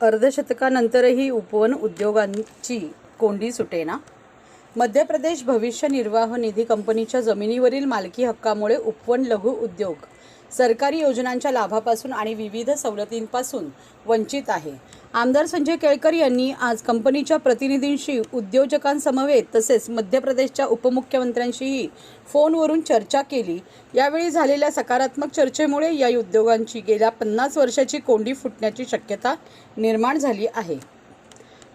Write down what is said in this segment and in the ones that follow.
अर्धशतकानंतरही उपवन उद्योगांची कोंडी सुटेना. मध्य प्रदेश भविष्य निर्वाह निधी कंपनीच्या जमिनीवरील मालकी हक्कामुळे उपवन लघु उद्योग सरकारी योजनांच्या लाभापासून आणि विविध सवलतींपासून वंचित आहे. आमदार संजय केळकर यांनी आज कंपनीच्या प्रतिनिधींशी उद्योजकांसमवेत तसेच मध्य प्रदेशच्या उपमुख्यमंत्र्यांशीही फोनवरून चर्चा केली. यावेळी झालेल्या सकारात्मक चर्चेमुळे या उद्योगांची गेल्या पन्नास वर्षाची कोंडी फुटण्याची शक्यता निर्माण झाली आहे.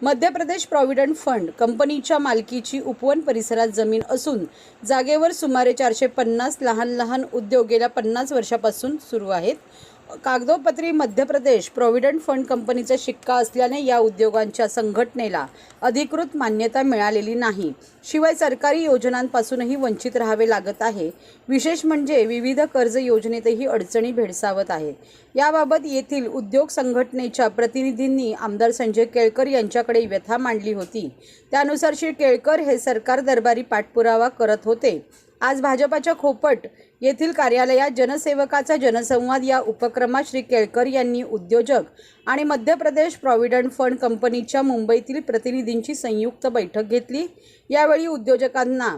मध्य प्रदेश प्रॉव्हिडंट फंड कंपनीच्या मालकीची उपवन परिसरात जमीन असून जागेवर सुमारे चारशे पन्नास लहान लहान उद्योग गेल्या पन्नास वर्षापासून सुरू आहेत. कागदोपत्री मध्य प्रदेश प्रॉव्हिडंट फंड कंपनीचा शिक्का असल्याने या उद्योगांच्या संघटनेला अधिकृत मान्यता मिळालेली नाही. शिवाय सरकारी योजनांपासूनही वंचित राहावे लागत आहे. विशेष म्हणजे विविध कर्ज योजनेतही अडचणी भेडसावत आहे. याबाबत येथील उद्योग संघटनेच्या प्रतिनिधींनी आमदार संजय केळकर यांच्याकडे व्यथा मांडली होती. त्यानुसार श्री केळकर हे सरकार दरबारी पाठपुरावा करत होते. आज भाजपाच्या खोपट येथील कार्यालयात जनसेवकाचा जनसंवाद या उपक्रमात श्री केळकर यांनी उद्योजक आणि मध्य प्रदेश प्रॉव्हिडंट फंड कंपनीच्या मुंबईतील प्रतिनिधींची संयुक्त बैठक घेतली. यावेळी उद्योजकांना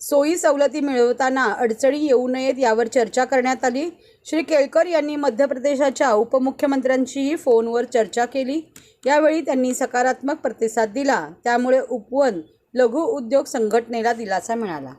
सोयी सवलती मिळवताना अडचणी येऊ नयेत यावर चर्चा करण्यात आली. श्री केळकर यांनी मध्य प्रदेशाच्या उपमुख्यमंत्र्यांशीही फोनवर चर्चा केली. यावेळी त्यांनी सकारात्मक प्रतिसाद दिला. त्यामुळे उपवन लघु उद्योग संघटनेला दिलासा मिळाला.